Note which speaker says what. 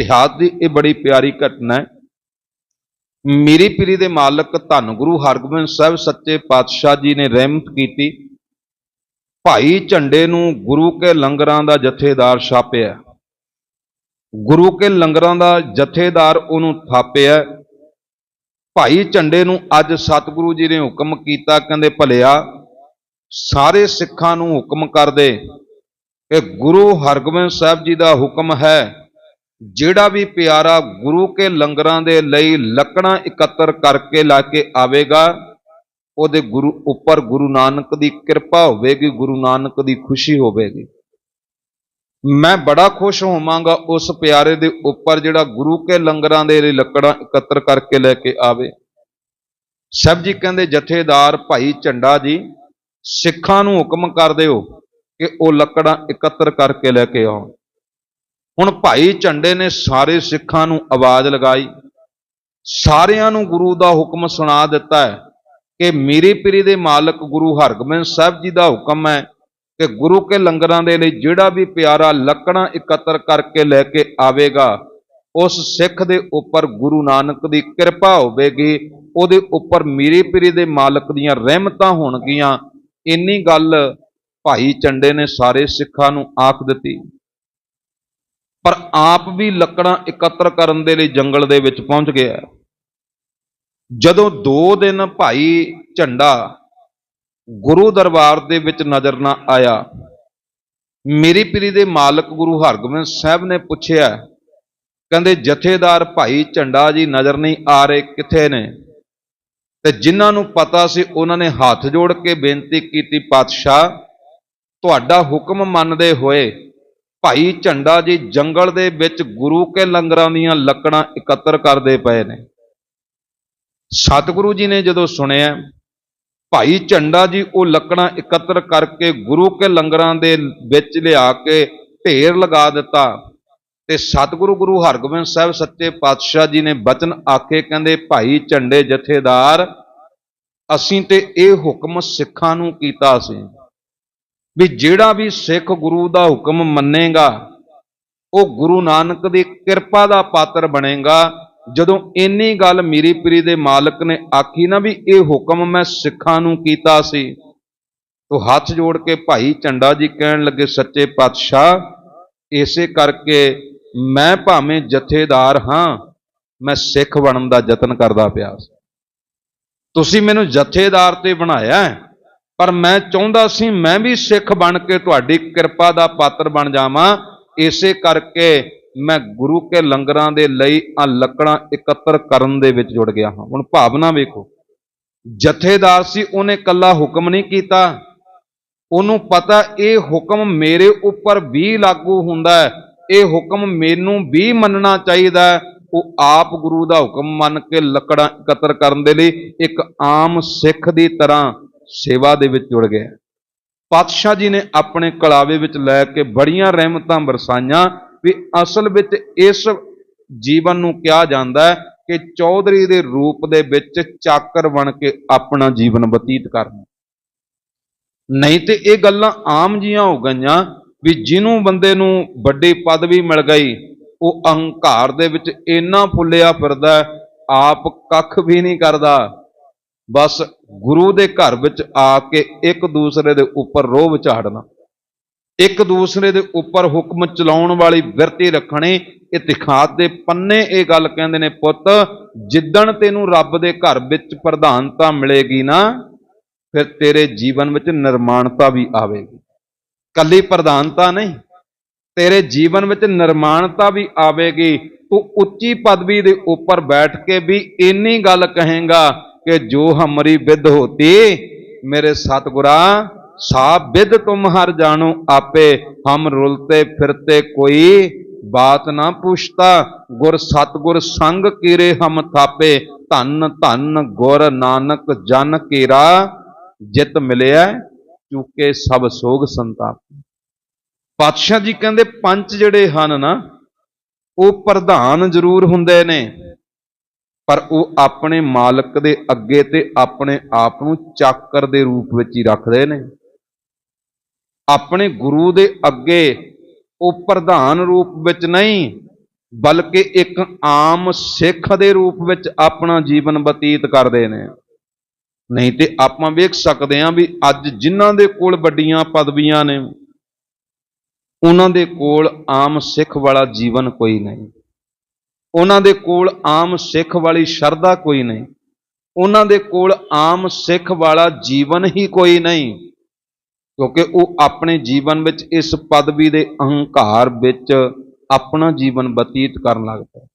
Speaker 1: ਇਤਿਹਾਸ ਦੀ ਇਹ ਬੜੀ ਪਿਆਰੀ ਘਟਨਾ ਹੈ। ਮੀਰੀ ਪੀਰੀ ਦੇ ਮਾਲਕ ਧੰਨ ਗੁਰੂ ਹਰਗੋਬਿੰਦ ਸਾਹਿਬ ਸੱਚੇ ਪਾਤਸ਼ਾਹ ਜੀ ਨੇ ਰਹਿਮਤ ਕੀਤੀ। ਭਾਈ ਝੰਡੇ ਨੂੰ ਗੁਰੂ ਕੇ ਲੰਗਰਾਂ ਦਾ ਜਥੇਦਾਰ ਛਾਪਿਆ। ਗੁਰੂ ਕੇ ਲੰਗਰਾਂ ਦਾ ਜਥੇਦਾਰ ਉਹਨੂੰ ਥਾਪਿਆ। ਭਾਈ ਝੰਡੇ ਨੂੰ ਅੱਜ ਸਤਿਗੁਰੂ ਜੀ ਨੇ ਹੁਕਮ ਕੀਤਾ, ਕਹਿੰਦੇ, ਭਲਿਆ, ਸਾਰੇ ਸਿੱਖਾਂ ਨੂੰ ਹੁਕਮ ਕਰ ਦੇ। ਕਿ ਗੁਰੂ ਹਰਗੋਬਿੰਦ ਸਾਹਿਬ ਜੀ ਦਾ ਹੁਕਮ ਹੈ ਜਿਹੜਾ ਵੀ ਪਿਆਰਾ ਗੁਰੂ ਕੇ ਲੰਗਰਾਂ ਦੇ ਲਈ ਲੱਕੜਾਂ ਇਕੱਤਰ ਕਰਕੇ ਲਾ ਕੇ ਆਵੇਗਾ, ਉਹਦੇ ਗੁਰੂ ਉੱਪਰ ਗੁਰੂ ਨਾਨਕ ਦੀ ਕਿਰਪਾ ਹੋਵੇਗੀ, ਗੁਰੂ ਨਾਨਕ ਦੀ ਖੁਸ਼ੀ ਹੋਵੇਗੀ। ਮੈਂ ਬੜਾ ਖੁਸ਼ ਹੋਵਾਂਗਾ ਉਸ ਪਿਆਰੇ ਦੇ ਉੱਪਰ ਜਿਹੜਾ ਗੁਰੂ ਕੇ ਲੰਗਰਾਂ ਦੇ ਲਈ ਲੱਕੜਾਂ ਇਕੱਤਰ ਕਰਕੇ ਲੈ ਕੇ ਆਵੇ। ਸਭ ਜੀ ਕਹਿੰਦੇ, ਜਥੇਦਾਰ ਭਾਈ ਝੰਡਾ ਜੀ, ਸਿੱਖਾਂ ਨੂੰ ਹੁਕਮ ਕਰ ਦਿਓ ਕਿ ਉਹ ਲੱਕੜਾਂ ਇਕੱਤਰ ਕਰਕੇ ਲੈ ਕੇ ਆਉਣ। ਹੁਣ ਭਾਈ ਝੰਡੇ ਨੇ ਸਾਰੇ ਸਿੱਖਾਂ ਨੂੰ ਆਵਾਜ਼ ਲਗਾਈ। ਸਾਰਿਆਂ ਨੂੰ ਗੁਰੂ ਦਾ ਹੁਕਮ ਸੁਣਾ ਦਿੱਤਾ ਹੈ ਕਿ ਮੀਰੀ ਪੀਰੀ ਦੇ ਮਾਲਕ ਗੁਰੂ ਹਰਗੋਬਿੰਦ ਸਾਹਿਬ ਜੀ ਦਾ ਹੁਕਮ ਹੈ ਕਿ ਗੁਰੂ ਕੇ ਲੰਗਰਾਂ ਦੇ ਲਈ ਜਿਹੜਾ ਵੀ ਪਿਆਰਾ ਲੱਕੜਾਂ ਇਕੱਤਰ ਕਰਕੇ ਲੈ ਕੇ ਆਵੇਗਾ, ਉਸ ਸਿੱਖ ਦੇ ਉੱਪਰ ਗੁਰੂ ਨਾਨਕ ਦੀ ਕਿਰਪਾ ਹੋਵੇਗੀ, ਉਹਦੇ ਉੱਪਰ ਮੀਰੀ ਪੀਰੀ ਦੇ ਮਾਲਕ ਦੀਆਂ ਰਹਿਮਤਾਂ ਹੋਣਗੀਆਂ। ਇੰਨੀ ਗੱਲ ਭਾਈ ਝੰਡੇ ਨੇ ਸਾਰੇ ਸਿੱਖਾਂ ਨੂੰ ਆਖ ਦਿੱਤੀ। ਪਰ ਆਪ ਵੀ ਲੱਕੜਾਂ ਇਕੱਤਰ ਕਰਨ ਦੇ ਲਈ ਜੰਗਲ ਦੇ ਵਿੱਚ ਪਹੁੰਚ ਗਿਆ। ਜਦੋਂ 2 ਦਿਨ ਭਾਈ ਝੰਡਾ ਗੁਰੂ ਦਰਬਾਰ ਦੇ ਵਿੱਚ ਨਜ਼ਰ ਨਾ ਆਇਆ, ਮੇਰੀ ਪੀਰੀ ਦੇ ਮਾਲਕ ਗੁਰੂ ਹਰਗੋਬਿੰਦ ਸਾਹਿਬ ਨੇ ਪੁੱਛਿਆ, ਕਹਿੰਦੇ, ਜਥੇਦਾਰ ਭਾਈ ਝੰਡਾ ਜੀ ਨਜ਼ਰ ਨਹੀਂ ਆ ਰਹੇ, ਕਿੱਥੇ ਨੇ? ਤੇ ਜਿਨ੍ਹਾਂ ਨੂੰ ਪਤਾ ਸੀ, ਉਹਨਾਂ ਨੇ ਹੱਥ ਜੋੜ ਕੇ ਬੇਨਤੀ ਕੀਤੀ, ਪਾਤਸ਼ਾਹ, ਤੁਹਾਡਾ ਹੁਕਮ ਮੰਨਦੇ ਹੋਏ ਭਾਈ ਝੰਡਾ ਜੀ ਜੰਗਲ ਦੇ ਵਿੱਚ ਗੁਰੂ ਕੇ ਲੰਗਰਾਂ ਦੀਆਂ ਲੱਕੜਾਂ ਇਕੱਤਰ ਕਰਦੇ ਪਏ ਨੇ। ਸਤਿਗੁਰੂ ਜੀ ਨੇ ਜਦੋਂ ਸੁਣਿਆ, ਭਾਈ ਝੰਡਾ ਜੀ ਉਹ ਲੱਕੜਾਂ ਇਕੱਤਰ ਕਰਕੇ ਗੁਰੂ ਕੇ ਲੰਗਰਾਂ ਦੇ ਵਿੱਚ ਲਿਆ ਕੇ ਢੇਰ ਲਗਾ ਦਿੱਤਾ ਤੇ ਸਤਿਗੁਰੂ ਗੁਰੂ ਹਰਗੋਬਿੰਦ ਸਾਹਿਬ ਸੱਚੇ ਪਾਤਸ਼ਾਹ ਜੀ ਨੇ ਬਚਨ ਆਖੇ ਕਹਿੰਦੇ, ਭਾਈ ਝੰਡੇ ਜਥੇਦਾਰ, ਅਸੀਂ ਤੇ ਇਹ ਹੁਕਮ ਸਿੱਖਾਂ ਨੂੰ ਕੀਤਾ ਸੀ। ਵੀ ਜਿਹੜਾ ਵੀ ਸਿੱਖ ਗੁਰੂ ਦਾ ਹੁਕਮ ਮੰਨੇਗਾ ਉਹ ਗੁਰੂ ਨਾਨਕ ਦੀ ਕਿਰਪਾ ਦਾ ਪਾਤਰ ਬਣੇਗਾ। ਜਦੋਂ ਇੰਨੀ ਗੱਲ ਮੀਰੀ ਪੀਰੀ ਦੇ ਮਾਲਕ ਨੇ ਆਖੀ ਨਾ ਵੀ ਇਹ ਹੁਕਮ ਮੈਂ ਸਿੱਖਾਂ ਨੂੰ ਕੀਤਾ ਸੀ ਤੋ ਹੱਥ ਜੋੜ ਕੇ ਭਾਈ ਝੰਡਾ ਜੀ ਕਹਿਣ ਲੱਗੇ ਸੱਚੇ ਪਾਤਸ਼ਾਹ ਇਸੇ ਕਰਕੇ ਮੈਂ ਭਾਵੇਂ ਜਥੇਦਾਰ ਹਾਂ ਮੈਂ ਸਿੱਖ ਬਣਨ ਦਾ ਯਤਨ ਕਰਦਾ ਪਿਆ ਤੁਸੀਂ ਮੈਨੂੰ ਜਥੇਦਾਰ ਤੇ ਬਣਾਇਆ ਹੈ, ਪਰ ਮੈਂ ਚਾਹੁੰਦਾ ਸੀ ਮੈਂ ਵੀ ਸਿੱਖ ਬਣ ਕੇ ਤੁਹਾਡੀ ਕਿਰਪਾ ਦਾ ਪਾਤਰ ਬਣ ਜਾਵਾਂ। ਇਸੇ ਕਰਕੇ ਮੈਂ ਗੁਰੂ ਕੇ ਲੰਗਰਾਂ ਦੇ ਲਈ ਆ ਲੱਕੜਾਂ ਇਕੱਤਰ ਕਰਨ ਦੇ ਵਿੱਚ ਜੁੜ ਗਿਆ ਹਾਂ। ਹੁਣ ਭਾਵਨਾ ਵੇਖੋ, ਜਥੇਦਾਰ ਸੀ, ਉਹਨੇ ਕੱਲਾ ਹੁਕਮ ਨਹੀਂ ਕੀਤਾ। ਉਹਨੂੰ ਪਤਾ ਇਹ ਹੁਕਮ ਮੇਰੇ ਉੱਪਰ ਵੀ ਲਾਗੂ ਹੁੰਦਾ ਹੈ, ਇਹ ਹੁਕਮ ਮੈਨੂੰ ਵੀ ਮੰਨਣਾ ਚਾਹੀਦਾ ਉਹ ਆਪ ਗੁਰੂ ਦਾ ਹੁਕਮ ਮੰਨ ਕੇ ਲੱਕੜਾਂ ਇਕੱਤਰ ਕਰਨ ਦੇ ਲਈ ਇੱਕ ਆਮ ਸਿੱਖ ਦੀ ਤਰ੍ਹਾਂ ਸੇਵਾ ਦੇ ਵਿੱਚ ਜੁੜ ਗਿਆ ਪਾਤਸ਼ਾਹ ਜੀ ਨੇ ਆਪਣੇ ਕਲਾਵੇ ਵਿੱਚ ਲੈ ਕੇ ਬੜੀਆਂ ਰਹਿਮਤਾਂ ਬਰਸਾਈਆਂ ਵੀ ਅਸਲ ਵਿੱਚ ਇਸ ਜੀਵਨ ਨੂੰ ਕਿਹਾ ਜਾਂਦਾ ਹੈ ਕਿ ਚੌਧਰੀ ਦੇ ਰੂਪ ਦੇ ਵਿੱਚ ਚਾਕਰ ਬਣ ਕੇ ਆਪਣਾ ਜੀਵਨ ਬਤੀਤ ਕਰਨਾ। ਨਹੀਂ ਤੇ ਇਹ ਗੱਲਾਂ ਆਮ ਜੀਆਂ ਹੋ ਗਈਆਂ ਵੀ ਜਿਹਨੂੰ ਬੰਦੇ ਨੂੰ ਵੱਡੀ ਪਦਵੀ ਮਿਲ ਗਈ, ਉਹ ਅਹੰਕਾਰ ਦੇ ਵਿੱਚ ਇੰਨਾ ਫੁੱਲਿਆ ਫਿਰਦਾ ਆਪ ਕੱਖ ਵੀ ਨਹੀਂ ਕਰਦਾ। ਬਸ ਗੁਰੂ ਦੇ ਘਰ ਵਿੱਚ ਆ ਕੇ ਇੱਕ ਦੂਸਰੇ ਦੇ ਉੱਪਰ ਰੋਹ ਵਿਚਾੜਨਾ। ਇੱਕ ਦੂਸਰੇ ਦੇ ਉੱਪਰ ਹੁਕਮ ਚਲਾਉਣ ਵਾਲੀ ਬਿਰਤੀ ਰੱਖਣੀ ਇਤਿਹਾਸ ਦੇ ਪੰਨੇ ਇਹ ਗੱਲ ਕਹਿੰਦੇ ਨੇ, ਪੁੱਤ, ਜਿੱਦਣ ਤੈਨੂੰ ਰੱਬ ਦੇ ਘਰ ਵਿੱਚ ਪ੍ਰਧਾਨਤਾ ਮਿਲੇਗੀ ਨਾ, ਫਿਰ ਤੇਰੇ ਜੀਵਨ ਵਿੱਚ ਨਿਰਮਾਣਤਾ ਵੀ ਆਵੇਗੀ। ਕੱਲੀ ਪ੍ਰਧਾਨਤਾ ਨਹੀਂ, ਤੇਰੇ ਜੀਵਨ ਵਿੱਚ ਨਿਰਮਾਣਤਾ ਵੀ ਆਵੇਗੀ। ਤੂੰ ਉੱਚੀ ਪਦਵੀ ਦੇ ਉੱਪਰ ਬੈਠ ਕੇ ਵੀ ਇੰਨੀ ਗੱਲ ਕਹੇਗਾ ਕਿ ਜੋ ਹਮਰੀ ਵਿਦ ਹੋਤੀ, ਮੇਰੇ ਸਤਿਗੁਰਾ, ਸਾਬ ਵਿਦ ਤੁਮ ਹਰ ਜਾਣੋ ਆਪੇ, ਹਮ ਰੁਲਤੇ ਫਿਰਤੇ ਕੋਈ ਬਾਤ ਨਾ ਪੁੱਛਤਾ। ਗੁਰ ਸਤਗੁਰ ਸੰਗ ਕੀਰੇ ਹਮ ਥਾਪੇ, ਧੰਨ ਧੰਨ ਗੁਰ ਨਾਨਕ ਜਨ ਕੀਰਾ, ਜਿਤ ਮਿਲਿਆ ਚੁੱਕੇ ਸਭ ਸੋਗ ਸੰਤਾਪ। ਪਾਤਸ਼ਾਹ ਜੀ ਕਹਿੰਦੇ, ਪੰਜ ਜਿਹੜੇ ਹਨ ਨਾ, ਉਹ ਪ੍ਰਧਾਨ ਜ਼ਰੂਰ ਹੁੰਦੇ ਨੇ। ਪਰ ਉਹ ਆਪਣੇ ਮਾਲਕ ਦੇ ਅੱਗੇ ਤੇ ਆਪਣੇ ਆਪ ਨੂੰ ਚਾਕਰ ਦੇ ਰੂਪ ਵਿੱਚ ਹੀ ਰੱਖਦੇ ਨੇ। ਆਪਣੇ ਗੁਰੂ ਦੇ ਅੱਗੇ ਉਹ ਪ੍ਰਧਾਨ ਰੂਪ ਵਿੱਚ ਨਹੀਂ, ਬਲਕਿ ਇੱਕ ਆਮ ਸਿੱਖ ਦੇ ਰੂਪ ਵਿੱਚ ਆਪਣਾ ਜੀਵਨ ਬਤੀਤ ਕਰਦੇ ਨੇ। ਨਹੀਂ ਤੇ ਆਪਾਂ ਵੇਖ ਸਕਦੇ ਹਾਂ ਵੀ ਅੱਜ ਜਿਨ੍ਹਾਂ ਦੇ ਕੋਲ ਵੱਡੀਆਂ ਪਦਵੀਆਂ ਨੇ, ਉਹਨਾਂ ਦੇ ਕੋਲ ਆਮ ਸਿੱਖ ਵਾਲਾ ਜੀਵਨ ਕੋਈ ਨਹੀਂ। ਉਹਨਾਂ ਦੇ ਕੋਲ ਆਮ ਸਿੱਖ ਵਾਲੀ ਸ਼ਰਧਾ ਕੋਈ ਨਹੀਂ। ਉਹਨਾਂ ਦੇ ਕੋਲ ਆਮ ਸਿੱਖ ਵਾਲਾ ਜੀਵਨ ਹੀ ਕੋਈ ਨਹੀਂ, ਕਿਉਂਕਿ ਉਹ ਆਪਣੇ ਜੀਵਨ ਵਿੱਚ ਇਸ ਪਦਵੀ ਦੇ ਅਹੰਕਾਰ ਵਿੱਚ ਆਪਣਾ ਜੀਵਨ ਬਤੀਤ ਕਰਨ ਲੱਗਦਾ